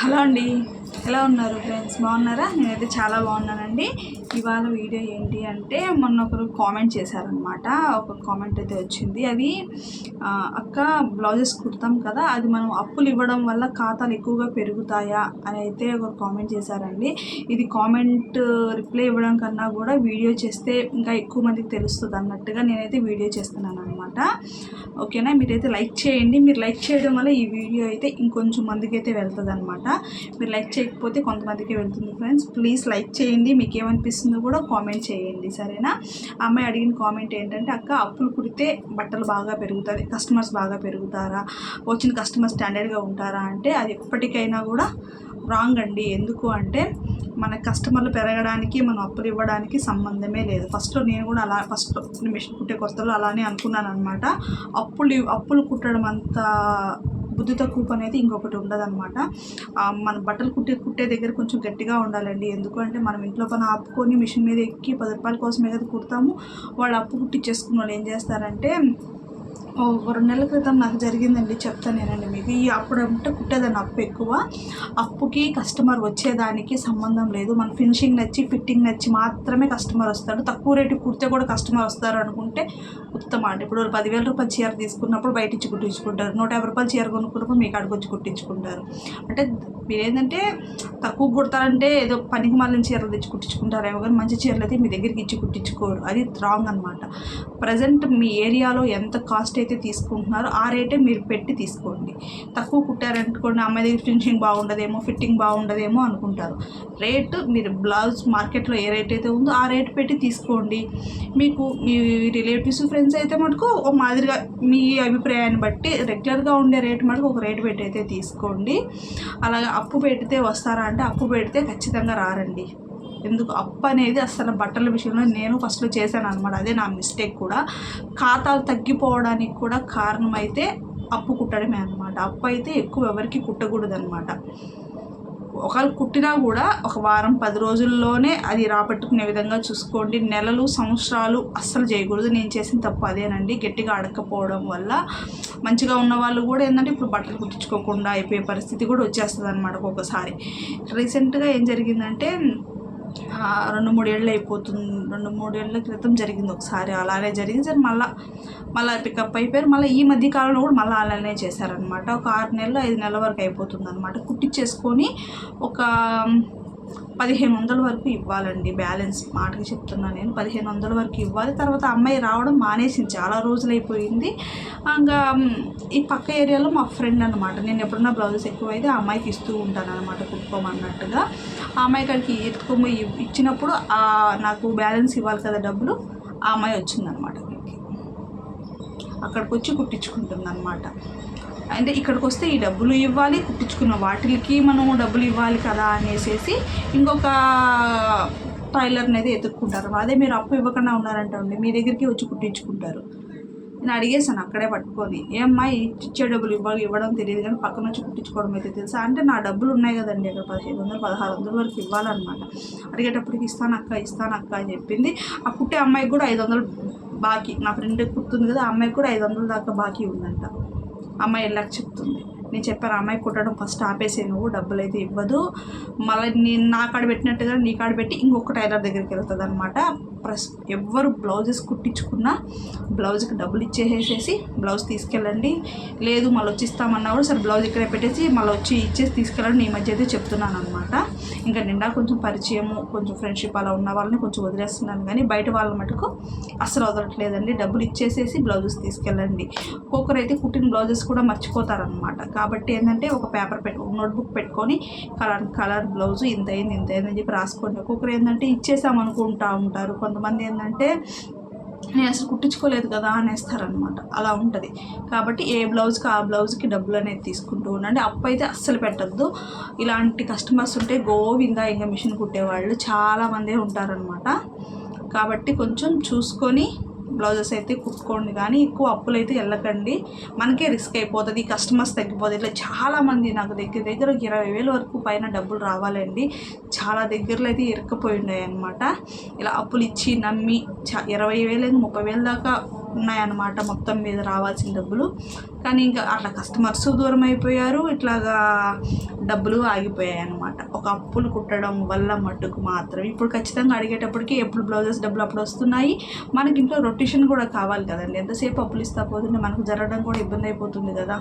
Hello అండి. ఎలా ఉన్నారు ఫ్రెండ్స్? బాగున్నారా? నేనైతే చాలా బాగున్నానండి. ఇవాళ వీడియో ఏంటి అంటే మొన్న ఒకరు కామెంట్ చేశారనమాట ఒక కామెంట్ అయితే వచ్చింది. అది అక్క బ్లౌజెస్ కుడతాం కదా అది మనం అప్పులు ఇవ్వడం వల్ల ఖాతాలు ఎక్కువగా పెరుగుతాయా అని అయితే ఒకరు కామెంట్ చేశారండి. ఇది కామెంట్ రిప్లై ఇవ్వడం కన్నా కూడా వీడియో చేస్తే ఇంకా ఎక్కువ మందికి తెలుస్తుంది అన్నట్టుగా నేనైతే వీడియో చేస్తున్నాను అనమాట ఓకేనా? మీరైతే లైక్ చేయండి. మీరు లైక్ చేయడం వల్ల ఈ వీడియో అయితే ఇంకొంచెం మందికి అయితే వెళ్తుంది అనమాట మీరు లైక్ చేయకపోతే కొంతమందికి వెళ్తుంది ఫ్రెండ్స్. ప్లీజ్ లైక్ చేయండి. మీకు ఏమనిపిస్తుందో కూడా కామెంట్ చేయండి. సరేనా? అమ్మాయి అడిగిన కామెంట్ ఏంటంటే అక్క అప్పులు కుడితే బట్టలు బాగా పెరుగుతుంది కస్టమర్స్ బాగా పెరుగుతారా? వచ్చిన కస్టమర్ స్టాండర్డ్గా ఉంటారా? అంటే అది ఎప్పటికైనా కూడా రాంగ్ అండి. ఎందుకు అంటే మన కస్టమర్లు పెరగడానికి మనం అప్పులు ఇవ్వడానికి సంబంధమే లేదు. ఫస్ట్లో నేను కూడా అలా ఫస్ట్ మిషన్ కుట్టే కొత్తలో అలానే అనుకున్నాను అనమాట అప్పులు ఇవ్- అప్పులు కుట్టడం అంత బుద్ధి కూప్ అనేది ఇంకొకటి ఉండదన్నమాట. మన బట్టలు కుట్టే కుట్టే దగ్గర కొంచెం గట్టిగా ఉండాలండి. ఎందుకంటే మనం ఇంట్లో పని ఆపుకొని మిషన్ మీద ఎక్కి పది రూపాయల కోసమే కదా కుడతాము. వాళ్ళు అప్పు కుట్టించేసుకున్న వాళ్ళు ఏం చేస్తారంటే రెండు నెలల క్రితం నాకు జరిగిందండి చెప్తాను నేనండి మీకు. ఈ అప్పుడు అంటే కుట్టేదాన్ని అప్పు ఎక్కువ. అప్పుకి కస్టమర్ వచ్చేదానికి సంబంధం లేదు. మన ఫినిషింగ్ నచ్చి ఫిట్టింగ్ నచ్చి మాత్రమే కస్టమర్ వస్తాడు. తక్కువ రేటు కుడితే కూడా కస్టమర్ వస్తారు అనుకుంటే ఉత్తమ అండి. ఇప్పుడు పదివేల రూపాయల చీర తీసుకున్నప్పుడు బయట ఇచ్చి కుట్టించుకుంటారు. నూట యాభై రూపాయల చీర కొనుక్కున్నప్పుడు మీకు అక్కడికి వచ్చి కుట్టించుకుంటారు. అంటే మీరు ఏంటంటే తక్కువ కుడతారంటే ఏదో పనికి మళ్ళీ చీరలు తెచ్చి కుట్టించుకుంటారేమో కానీ మంచి చీరలు అయితే మీ దగ్గరికి ఇచ్చి కుట్టించుకోరు. అది రాంగ్ అనమాట ప్రజెంట్ మీ ఏరియాలో ఎంత కాస్ట్ అయితే తీసుకుంటున్నారో ఆ రేటే మీరు పెట్టి తీసుకోండి. తక్కువ కుట్టారనుకోండి అమ్మాయి దగ్గర ఫినిషింగ్ బాగుండదేమో ఫిట్టింగ్ బాగుండదేమో అనుకుంటారు. రేటు మీరు బ్లౌజ్ మార్కెట్లో ఏ రేట్ అయితే ఉందో ఆ రేట్ పెట్టి తీసుకోండి. మీకు మీ రిలేటివ్స్ ఫ్రెండ్స్ అయితే మటుకు ఒక మాదిరిగా మీ అభిప్రాయాన్ని బట్టి రెగ్యులర్గా ఉండే రేట్ మటుకు ఒక రేట్ పెట్టి అయితే తీసుకోండి. అలాగే అప్పు పెడితే వస్తారా అంటే అప్పు పెడితే ఖచ్చితంగా రారండి. ఎందుకు అప్పు అనేది అసలు బట్టల విషయంలో నేను ఫస్ట్లో చేశాను అనమాట అదే నా మిస్టేక్ కూడా. ఖాతాలు తగ్గిపోవడానికి కూడా కారణం అయితే అప్పు కుట్టడమే అనమాట అప్పు అయితే ఎక్కువ ఎవరికి కుట్టకూడదు అనమాట ఒకవేళ కుట్టినా కూడా ఒక వారం పది రోజుల్లోనే అది రాబట్టుకునే విధంగా చూసుకోండి. నెలలు సంవత్సరాలు అస్సలు చేయకూడదు. నేను చేసిన తప్పు అదేనండి. గట్టిగా అడగకపోవడం వల్ల మంచిగా ఉన్న వాళ్ళు కూడా ఏంటంటే ఇప్పుడు బట్టలు కుట్టించుకోకుండా అయిపోయే పరిస్థితి కూడా వచ్చేస్తుంది అనమాట ఒక్కొక్కసారి రీసెంట్గా ఏం జరిగిందంటే రెండు మూడేళ్ళు అయిపోతుంది రెండు మూడేళ్ళ క్రితం జరిగింది ఒకసారి అలానే జరిగింది. సరే మళ్ళీ మళ్ళీ పికప్ అయిపోయారు. మళ్ళీ ఈ మధ్య కాలంలో కూడా మళ్ళీ అలానే చేశారనమాట ఒక ఆరు నెలలు ఐదు నెలల వరకు అయిపోతుంది అనమాట కుట్టించేసుకొని ఒక పదిహేను వందల వరకు ఇవ్వాలండి బ్యాలెన్స్. మాటకి చెప్తున్నాను నేను పదిహేను వందల వరకు ఇవ్వాలి. తర్వాత అమ్మాయి రావడం మానేసింది. చాలా రోజులు అయిపోయింది ఇంకా ఈ పక్క ఏరియాలో మా ఫ్రెండ్ అనమాట నేను ఎప్పుడన్నా బ్లౌజెస్ ఎక్కువైతే ఆ అమ్మాయికి ఇస్తూ ఉంటాను అనమాట కుట్టుకోమన్నట్టుగా ఆ అమ్మాయి కాడికి ఎత్తుకోమో ఇచ్చినప్పుడు నాకు బ్యాలెన్స్ ఇవ్వాలి కదా డబ్బులు ఆ అమ్మాయి వచ్చిందనమాట అక్కడికి వచ్చి కుట్టించుకుంటుంది అనమాట అంటే ఇక్కడికి వస్తే ఈ డబ్బులు ఇవ్వాలి కుట్టించుకున్న వాటికి మనం డబ్బులు ఇవ్వాలి కదా అనేసి ఇంకొక టైలర్ని అయితే ఎత్తుక్కుంటారు అదే మీరు అప్పు ఇవ్వకుండా ఉన్నారంటండి మీ దగ్గరికి వచ్చి కుట్టించుకుంటారు. నేను అడిగేసాను అక్కడే పట్టుకొని ఏమ్మా ఇచ్చే డబ్బులు ఇవ్వ ఇవ్వడం తెలియదు కానీ పక్కన వచ్చి కుట్టించుకోవడం అయితే తెలుసా? అంటే నా డబ్బులు ఉన్నాయి కదండి అక్కడ పదిహేను వందలు పదహారు వందల వరకు ఇవ్వాలన్నమాట. అడిగేటప్పటికి ఇస్తాను అక్క ఇస్తాను అక్క అని చెప్పింది. ఆ కుట్టే అమ్మాయికి కూడా ఐదు వందలు బాకీ. నా ఫ్రెండ్ కుట్టుంది కదా ఆ అమ్మాయికి కూడా ఐదు వందల దాకా బాకీ ఉందంట. అమ్మాయి వెళ్ళాక చెప్తుంది. నేను చెప్పాను అమ్మాయి కుట్టడం ఫస్ట్ ఆపేసే నువ్వు డబ్బులు అయితే ఇవ్వదు. మళ్ళీ నేను నా కాడ పెట్టినట్టుగా నీ కాడ పెట్టి ఇంకొక టైలర్ దగ్గరికి వెళ్తుంది అనమాట ప్రస్ ఎవ్వరు బ్లౌజెస్ కుట్టించుకున్నా బ్లౌజ్కి డబ్బులు ఇచ్చేసేసి బ్లౌజ్ తీసుకెళ్ళండి. లేదు మళ్ళీ వచ్చి ఇస్తామన్నా కూడా సరే బ్లౌజ్ ఇక్కడే పెట్టేసి మళ్ళీ వచ్చి ఇచ్చేసి తీసుకెళ్ళండి. ఈ మధ్య అయితే చెప్తున్నాను అనమాట ఇంకా నిండా కొంచెం పరిచయము కొంచెం ఫ్రెండ్షిప్ అలా ఉన్న వాళ్ళని కొంచెం వదిలేస్తున్నాను కానీ బయట వాళ్ళ మటుకు అసలు వదలట్లేదండి. డబ్బులు ఇచ్చేసేసి బ్లౌజెస్ తీసుకెళ్ళండి. ఒక్కొక్కరు అయితే కుట్టిన బ్లౌజెస్ కూడా మర్చిపోతారనమాట కాబట్టి ఏంటంటే ఒక పేపర్ పెట్టు నోట్బుక్ పెట్టుకొని కలర్ కలర్ బ్లౌజ్ ఇంత అయింది ఇంత అయింది అని చెప్పి రాసుకోండి. ఒక్కొక్కరు ఏంటంటే ఇచ్చేసామనుకుంటా ఉంటారు. కొంతమంది ఏంటంటే నేను అసలు కుట్టించుకోలేదు కదా అనేస్తారనమాట అలా ఉంటుంది. కాబట్టి ఏ బ్లౌజ్కి ఆ బ్లౌజ్కి డబ్బులు అనేది తీసుకుంటూ ఉండండి. అప్పు అయితే అస్సలు పెట్టద్దు. ఇలాంటి కస్టమర్స్ ఉంటే గోవిందా ఇంకా మిషన్ కుట్టేవాళ్ళు చాలామందే ఉంటారనమాట కాబట్టి కొంచెం చూసుకొని బ్లౌజెస్ అయితే కుట్టుకోండి. కానీ ఎక్కువ అప్పులు అయితే వెళ్ళకండి. మనకే రిస్క్ అయిపోతుంది కస్టమర్స్ తగ్గిపోతుంది. ఇట్లా చాలామంది నాకు దగ్గర దగ్గర ఇరవై వేల వరకు పైన డబ్బులు రావాలండి. చాలా దగ్గరలో అయితే ఇరక్కపోయి ఉన్నాయి అనమాట ఇలా అప్పులు ఇచ్చి నమ్మి చా ఇరవై వేలు ముప్పై వేల దాకా ఉన్నాయన్నమాట మొత్తం మీద రావాల్సిన డబ్బులు. కానీ ఇంకా అట్లా కస్టమర్స్ దూరం అయిపోయారు. ఇట్లాగా డబ్బులు ఆగిపోయాయి అనమాట ఒక అప్పులు కుట్టడం వల్ల మట్టుకు మాత్రం ఇప్పుడు ఖచ్చితంగా అడిగేటప్పటికి ఎప్పుడు బ్లౌజెస్ డబ్బులు అప్పుడు వస్తున్నాయి. మనకి ఇంట్లో రొటేషన్ కూడా కావాలి కదండి. ఎంతసేపు అప్పులు ఇస్తా పోతుంటే మనకు జరగడం కూడా ఇబ్బంది అయిపోతుంది కదా.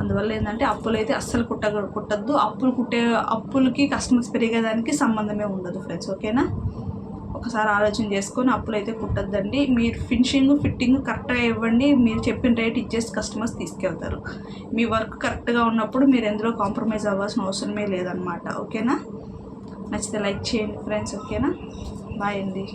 అందువల్ల ఏంటంటే అప్పులు అయితే అస్సలు కుట్ట కుట్టద్దు. అప్పులు కుట్టే అప్పులకి కస్టమర్స్ పెరిగేదానికి సంబంధమే ఉండదు ఫ్రెండ్స్ ఓకేనా? ఒకసారి ఆలోచన చేసుకొని అప్పులు అయితే కుట్టద్దండి. మీరు ఫినిషింగ్ ఫిట్టింగ్ కరెక్ట్గా ఇవ్వండి. మీరు చెప్పిన రేట్ ఇచ్చేసి కస్టమర్స్ తీసుకెళ్తారు. మీ వర్క్ కరెక్ట్గా ఉన్నప్పుడు మీరు ఎందులో కాంప్రమైజ్ అవ్వాల్సిన అవసరమే లేదనమాట ఓకేనా? నచ్చితే లైక్ చేయండి ఫ్రెండ్స్. ఓకేనా? బాయ్ అండి.